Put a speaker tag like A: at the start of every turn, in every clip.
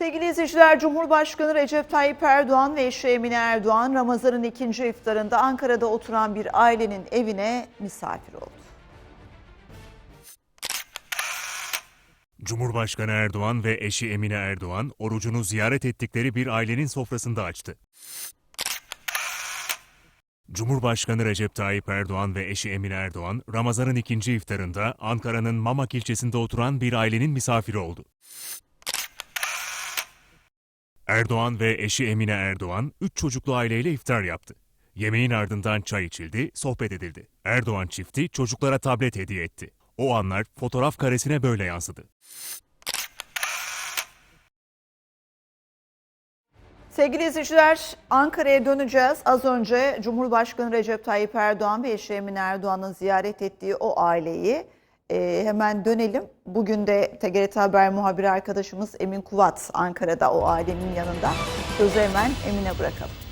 A: Sevgili izleyiciler, Cumhurbaşkanı Recep Tayyip Erdoğan ve eşi Emine Erdoğan Ramazan'ın ikinci iftarında Ankara'da oturan bir ailenin evine misafir oldu.
B: Cumhurbaşkanı Erdoğan ve eşi Emine Erdoğan orucunu ziyaret ettikleri bir ailenin sofrasında açtı. Cumhurbaşkanı Recep Tayyip Erdoğan ve eşi Emine Erdoğan, Ramazan'ın ikinci iftarında Ankara'nın Mamak ilçesinde oturan bir ailenin misafiri oldu. Erdoğan ve eşi Emine Erdoğan, üç çocuklu aileyle iftar yaptı. Yemeğin ardından çay içildi, sohbet edildi. Erdoğan çifti çocuklara tablet hediye etti. O anlar fotoğraf karesine böyle yansıdı.
A: Sevgili izleyiciler, Ankara'ya döneceğiz. Az önce Cumhurbaşkanı Recep Tayyip Erdoğan ve eşi Emine Erdoğan'ın ziyaret ettiği o aileyi e, hemen dönelim. Bugün de TGRT Haber muhabiri arkadaşımız Emin Kuvat Ankara'da o ailenin yanında. Sözü hemen Emin'e bırakalım.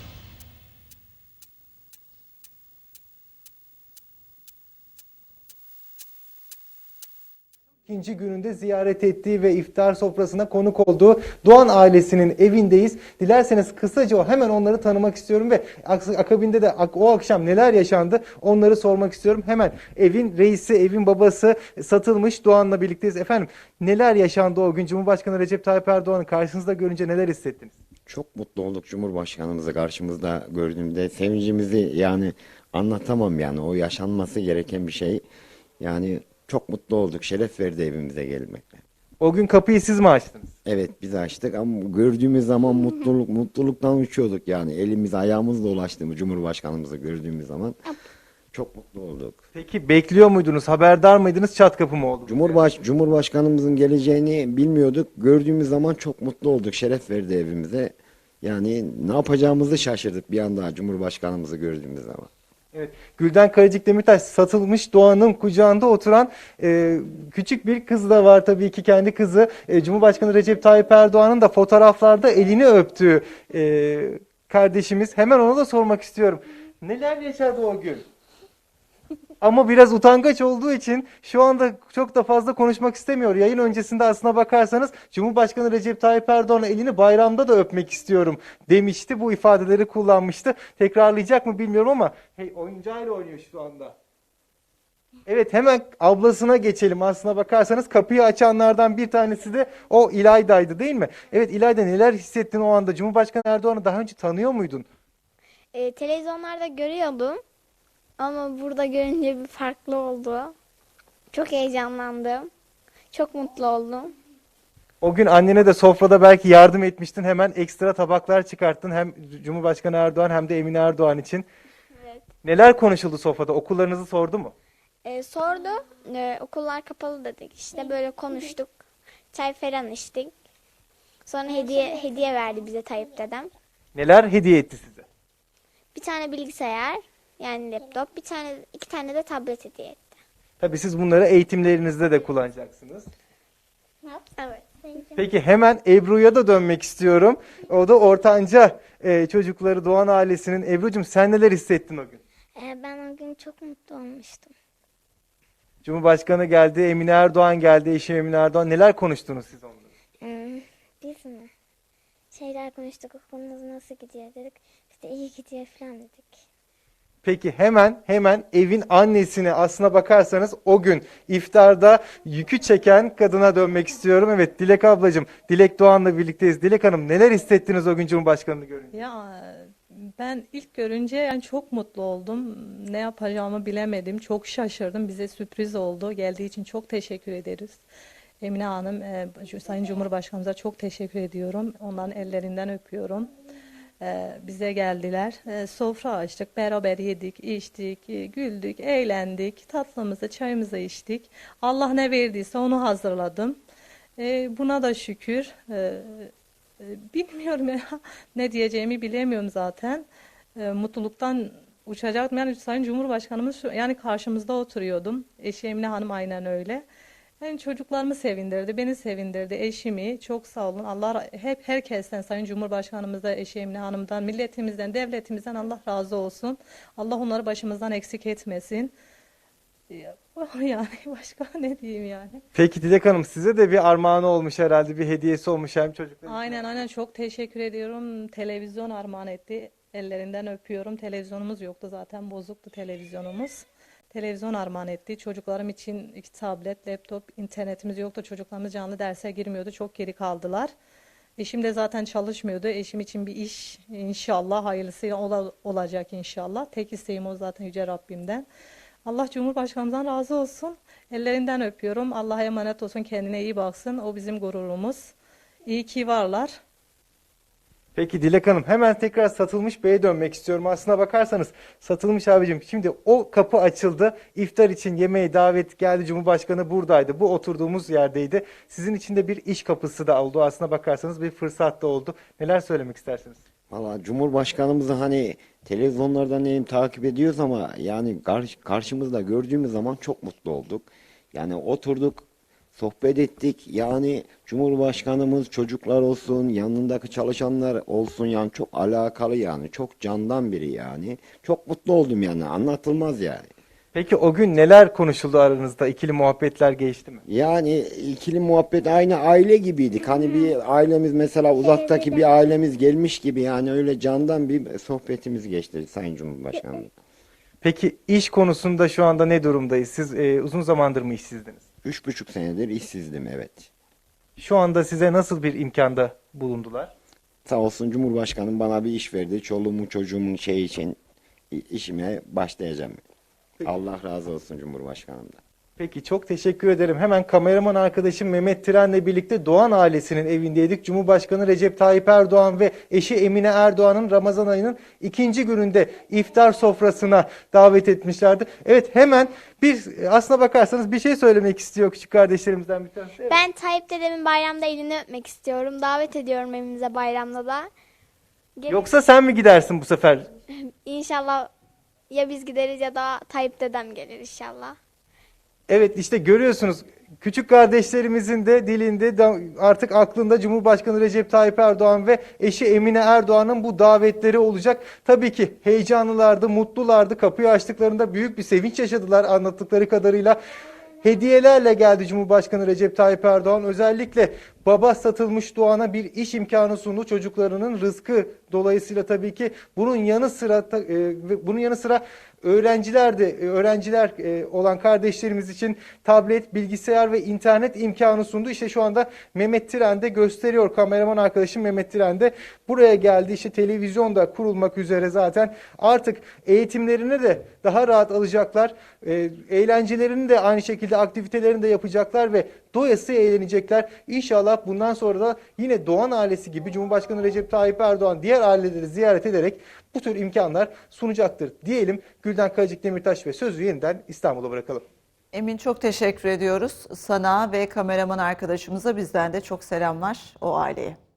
C: İkinci gününde ziyaret ettiği ve iftar sofrasına konuk olduğu Doğan ailesinin evindeyiz. Dilerseniz kısaca hemen onları tanımak istiyorum ve akabinde de o akşam neler yaşandı onları sormak istiyorum. Hemen evin reisi, evin babası satılmış Doğan'la birlikteyiz. Efendim neler yaşandı o gün Cumhurbaşkanı Recep Tayyip Erdoğan'ı karşınızda görünce neler hissettiniz?
D: Çok mutlu olduk Cumhurbaşkanımızı karşımızda gördüğümde. Sevincimizi yani anlatamam yani. O yaşanması gereken bir şey. Yani çok mutlu olduk. Şeref verdi evimize gelmekle.
C: O gün kapıyı siz mi açtınız?
D: Evet biz açtık ama gördüğümüz zaman mutluluk mutluluktan uçuyorduk yani. Elimiz ayağımız dolaştı mı Cumhurbaşkanımızı gördüğümüz zaman. Çok mutlu olduk.
C: Peki bekliyor muydunuz? Haberdar mıydınız? Çat kapı mı oldu?
D: Cumhurbaş Cumhurbaşkanımızın geleceğini bilmiyorduk. Gördüğümüz zaman çok mutlu olduk. Şeref verdi evimize. Yani ne yapacağımızı şaşırdık bir anda Cumhurbaşkanımızı gördüğümüz zaman.
C: Evet, Gülden Karacık Demirtaş satılmış Doğan'ın kucağında oturan e, küçük bir kız da var tabii ki kendi kızı. E, Cumhurbaşkanı Recep Tayyip Erdoğan'ın da fotoğraflarda elini öptüğü e, kardeşimiz. Hemen ona da sormak istiyorum. Neler yaşadı o gün? Ama biraz utangaç olduğu için şu anda çok da fazla konuşmak istemiyor. Yayın öncesinde aslına bakarsanız Cumhurbaşkanı Recep Tayyip Erdoğan'ın elini bayramda da öpmek istiyorum demişti. Bu ifadeleri kullanmıştı. Tekrarlayacak mı bilmiyorum ama hey, oyuncağıyla oynuyor şu anda. Evet hemen ablasına geçelim. Aslına bakarsanız kapıyı açanlardan bir tanesi de o İlayda'ydı değil mi? Evet İlayda neler hissettin o anda? Cumhurbaşkanı Erdoğan'ı daha önce tanıyor muydun?
E: E, televizyonlarda görüyordum ama burada görünce bir farklı oldu. Çok heyecanlandım. Çok mutlu oldum.
C: O gün annene de sofrada belki yardım etmiştin. Hemen ekstra tabaklar çıkarttın. Hem Cumhurbaşkanı Erdoğan hem de Emine Erdoğan için.
E: Evet.
C: Neler konuşuldu sofrada? Okullarınızı sordu mu?
E: E, sordu. E, okullar kapalı dedik. İşte böyle konuştuk. Çay falan içtik. Sonra hediye hediye verdi bize Tayyip dedem.
C: Neler hediye etti size?
E: Bir tane bilgisayar yani laptop, bir tane iki tane de tablet hediye etti.
C: Tabii siz bunları eğitimlerinizde de kullanacaksınız.
E: Evet.
C: Peki hemen Ebru'ya da dönmek istiyorum. O da ortanca e, çocukları Doğan ailesinin. Ebru'cum sen neler hissettin o gün?
E: E, ben o gün çok mutlu olmuştum.
C: Cumhurbaşkanı geldi, Emine Erdoğan geldi, eşi Emine Erdoğan. Neler konuştunuz siz onunla?
E: Hmm, biz mi? Şeyler konuştuk, okulunuz nasıl gidiyor dedik. İşte iyi gidiyor falan dedik.
C: Peki hemen hemen evin annesine aslına bakarsanız o gün iftarda yükü çeken kadına dönmek istiyorum. Evet Dilek ablacığım, Dilek Doğan'la birlikteyiz. Dilek Hanım neler hissettiniz o gün Cumhurbaşkanı'nı görünce?
F: Ya ben ilk görünce yani çok mutlu oldum. Ne yapacağımı bilemedim. Çok şaşırdım. Bize sürpriz oldu. Geldiği için çok teşekkür ederiz. Emine Hanım, e, Sayın Cumhurbaşkanımıza çok teşekkür ediyorum. Onların ellerinden öpüyorum. E, bize geldiler. E, sofra açtık. Beraber yedik, içtik, e, güldük, eğlendik. Tatlımızı, çayımızı içtik. Allah ne verdiyse onu hazırladım. E, buna da şükür. E, Bilmiyorum ya ne diyeceğimi bilemiyorum zaten. Mutluluktan uçacaktım. Yani Sayın Cumhurbaşkanımız yani karşımızda oturuyordum. Eşi Emine Hanım aynen öyle. Yani çocuklarımı sevindirdi, beni sevindirdi, eşimi. Çok sağ olun. Allah hep herkesten, Sayın Cumhurbaşkanımızdan, eşi Emine Hanım'dan, milletimizden, devletimizden Allah razı olsun. Allah onları başımızdan eksik etmesin. Yani başka ne diyeyim yani.
C: Peki Dilek Hanım size de bir armağanı olmuş herhalde bir hediyesi olmuş hem çocuklar.
F: Aynen aynen çok teşekkür ediyorum. Televizyon armağan etti. Ellerinden öpüyorum. Televizyonumuz yoktu zaten bozuktu televizyonumuz. Televizyon armağan etti. Çocuklarım için iki tablet, laptop, internetimiz yoktu. Çocuklarımız canlı derse girmiyordu. Çok geri kaldılar. Eşim de zaten çalışmıyordu. Eşim için bir iş inşallah hayırlısı ola- olacak inşallah. Tek isteğim o zaten Yüce Rabbimden. Allah Cumhurbaşkanımızdan razı olsun. Ellerinden öpüyorum. Allah'a emanet olsun. Kendine iyi baksın. O bizim gururumuz. İyi ki varlar.
C: Peki Dilek Hanım hemen tekrar satılmış beye dönmek istiyorum. Aslına bakarsanız satılmış abicim şimdi o kapı açıldı. İftar için yemeğe davet geldi. Cumhurbaşkanı buradaydı. Bu oturduğumuz yerdeydi. Sizin için de bir iş kapısı da oldu. Aslına bakarsanız bir fırsat da oldu. Neler söylemek istersiniz?
D: Valla Cumhurbaşkanımızı hani televizyonlardan neyim takip ediyoruz ama yani karş- karşımızda gördüğümüz zaman çok mutlu olduk. Yani oturduk, sohbet ettik. Yani Cumhurbaşkanımız çocuklar olsun, yanındaki çalışanlar olsun yani çok alakalı yani. Çok candan biri yani. Çok mutlu oldum yani. Anlatılmaz yani.
C: Peki o gün neler konuşuldu aranızda? İkili muhabbetler geçti mi?
D: Yani ikili muhabbet aynı aile gibiydik. Hani bir ailemiz mesela uzaktaki bir ailemiz gelmiş gibi yani öyle candan bir sohbetimiz geçti Sayın Cumhurbaşkanım.
C: Peki iş konusunda şu anda ne durumdayız? Siz e, uzun zamandır mı işsizdiniz?
D: Üç buçuk senedir işsizdim evet.
C: Şu anda size nasıl bir imkanda bulundular?
D: Sağ olsun Cumhurbaşkanım bana bir iş verdi. Çoluğumun çocuğumun şey için işime başlayacağım. Allah razı olsun Cumhurbaşkanımdan.
C: Peki çok teşekkür ederim. Hemen kameraman arkadaşım Mehmet Tiren'le birlikte Doğan ailesinin evindeydik. Cumhurbaşkanı Recep Tayyip Erdoğan ve eşi Emine Erdoğan'ın Ramazan ayının ikinci gününde iftar sofrasına davet etmişlerdi. Evet hemen bir aslına bakarsanız bir şey söylemek istiyor küçük kardeşlerimizden bir tanesi. Evet.
E: Ben Tayyip dedemin bayramda elini öpmek istiyorum. Davet ediyorum evimize bayramda da. Gelin-
C: Yoksa sen mi gidersin bu sefer?
E: İnşallah ya biz gideriz ya da Tayyip dedem gelir inşallah.
C: Evet işte görüyorsunuz küçük kardeşlerimizin de dilinde artık aklında Cumhurbaşkanı Recep Tayyip Erdoğan ve eşi Emine Erdoğan'ın bu davetleri olacak. Tabii ki heyecanlılardı, mutlulardı. Kapıyı açtıklarında büyük bir sevinç yaşadılar anlattıkları kadarıyla. Hediyelerle geldi Cumhurbaşkanı Recep Tayyip Erdoğan. Özellikle baba satılmış Doğan'a bir iş imkanı sundu. Çocuklarının rızkı dolayısıyla tabii ki bunun yanı sıra e, bunun yanı sıra öğrenciler de e, öğrenciler e, olan kardeşlerimiz için tablet, bilgisayar ve internet imkanı sundu. İşte şu anda Mehmet Tiren de gösteriyor. Kameraman arkadaşım Mehmet Tiren de buraya geldi. İşte televizyon da kurulmak üzere zaten. Artık eğitimlerini de daha rahat alacaklar. E, eğlencelerini de aynı şekilde aktivitelerini de yapacaklar ve doyasıya eğlenecekler. İnşallah bundan sonra da yine Doğan ailesi gibi Cumhurbaşkanı Recep Tayyip Erdoğan diğer aileleri ziyaret ederek bu tür imkanlar sunacaktır diyelim. Gülden Kayacık Demirtaş ve sözü yeniden İstanbul'a bırakalım.
A: Emin çok teşekkür ediyoruz sana ve kameraman arkadaşımıza bizden de çok selamlar o aileye.